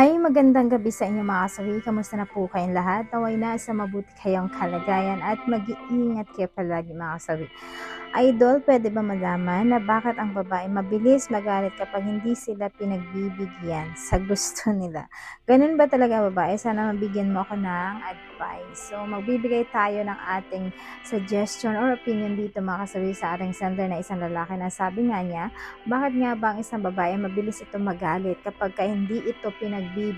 Ay, magandang gabi sa inyo mga kasawi. Kamusta na po kayong lahat? Naway na sa mabuti kayong kalagayan at mag-iingat kayo palagi mga kasawi. Idol, pwede ba malaman na bakit ang babae mabilis magalit kapag hindi sila pinagbibigyan sa gusto nila? Ganun ba talaga babae? Sana mabigyan mo ako ng advice. So, magbibigay tayo ng ating suggestion or opinion dito mga kasawi sa ating sender na isang lalaki na sabi nga niya, bakit nga ba ang isang babae mabilis ito magalit kapag ka hindi ito pinagbibigyan?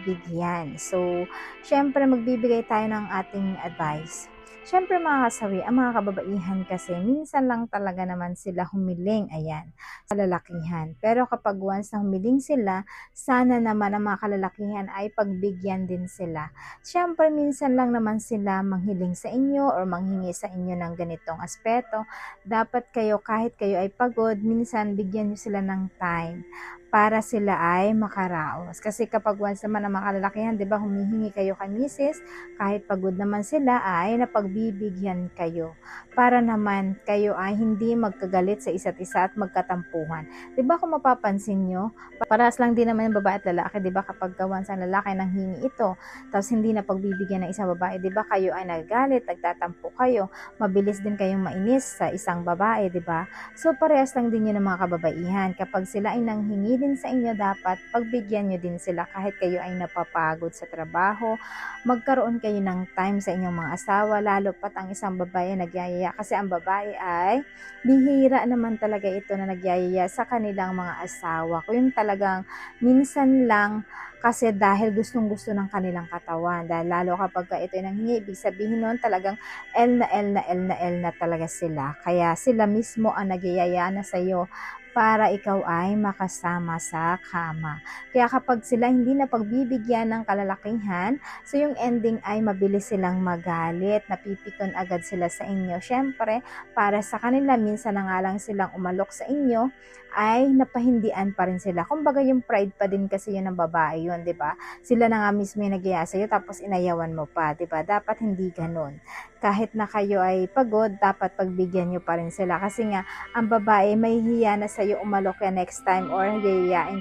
So, syempre magbibigay tayo ng ating advice. Syempre mga kasawi, ang mga kababaihan kasi minsan lang talaga naman sila humiling, ayan, sa lalakihan. Pero kapag once na humiling sila, sana naman ang mga kalalakihan ay pagbigyan din sila. Syempre minsan lang naman sila manghiling sa inyo or manghingi sa inyo ng ganitong aspeto. Dapat kayo kahit kayo ay pagod, minsan bigyan nyo sila ng time para sila ay makaraos. Kasi kapag once naman ang mga kalalakihan, di ba, humihingi kayo kay misis, kahit pagod naman sila ay napagbibigyan kayo para naman kayo ay hindi magkagalit sa isa't isa at magkatampuhan. Di ba kung mapapansin nyo, parehas lang din naman yung babae at lalaki, di ba kapag once ang lalaki nang hingi ito, tapos hindi na pagbibigyan ng isang babae, di ba kayo ay nagagalit, nagtatampo kayo, mabilis din kayong mainis sa isang babae, di ba? So parehas lang din yun ng mga kababaihan. Kapag sila ay nanghingi din sa inyo, dapat pagbigyan nyo din sila kahit kayo ay napapagod sa trabaho, magkaroon kayo ng time sa inyong mga asawa, lalo pat ang isang babae nagyayaya kasi ang babae ay bihira naman talaga ito na nagyayaya sa kanilang mga asawa. Kung talagang minsan lang kasi dahil gustong gusto ng kanilang katawan. Dahil lalo kapag ka ito ay nanghingi, ibig sabihin nun talagang L na L na L na L na talaga sila. Kaya sila mismo ang nagyayaya na sa'yo para ikaw ay makasama sa kama. Kaya kapag sila hindi na pagbibigyan ng kalalakihan, so yung ending ay mabilis silang magalit, napipikon agad sila sa inyo. Syempre, para sa kanila, minsan na nga lang silang umalok sa inyo, ay napahindian pa rin sila. Kumbaga yung pride pa din kasi yun ng babae yun, di ba? Sila na nga mismo yung nag sa'yo, tapos inayawan mo pa, di ba? Dapat hindi ganun. Kahit na kayo ay pagod, dapat pagbigyan nyo pa rin sila. Kasi nga, ang babae may hiya na sa'yo umalok ya next time or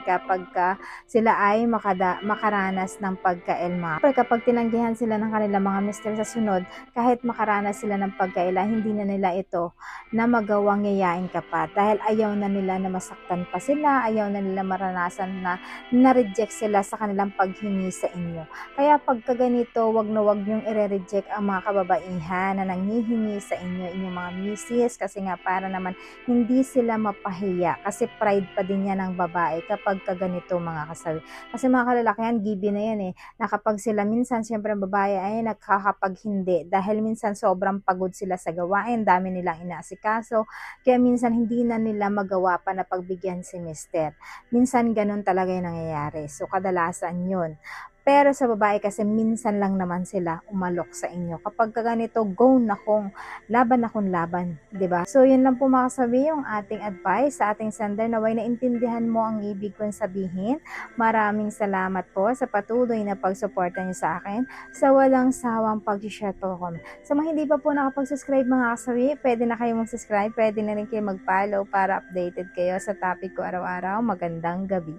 kapag ka sila ay makada, makaranas ng pagkailma. Pero kapag tinanggihan sila ng kanilang mga mister sa sunod, kahit makaranas sila ng pagkaila, hindi na nila ito na magawang yayain ka pa. Dahil ayaw na nila na masaktan pa sila, ayaw na nila maranasan na na-reject sila sa kanilang paghingi sa inyo. Kaya pagka ganito, wag na wag niyong ire-reject ang mga kababaihan na nanghihingi sa inyo, inyong mga misis, kasi nga para naman hindi sila mapahiya. Kasi pride pa din yan ng babae kapag ka ganito mga kasawi. Kasi mga kalalakihan, given na yan eh, na kapag sila minsan, siyempre babae ay nagkakapag hindi, dahil minsan sobrang pagod sila sa gawain, dami nilang inaasikaso, kaya minsan hindi na nila magawa pa na pagbigyan si mister. Minsan ganun talaga yung nangyayari. So, kadalasan yun. Pero sa babae kasi minsan lang naman sila umalok sa inyo. Kapag ka ganito, go na kung laban na kung laban, 'di ba? So yun lang po makasabi yung ating advice sa ating sender naway naintindihan mo ang ibig kong sabihin. Maraming salamat po sa patuloy na pagsuporta niyo sa akin sa walang sawang pag-share po ko. Sa mga hindi pa po nakapag-subscribe mga kasawi, pwede na kayo mag-subscribe, pwede na rin kayo mag-follow para updated kayo sa topic ko araw-araw. Magandang gabi.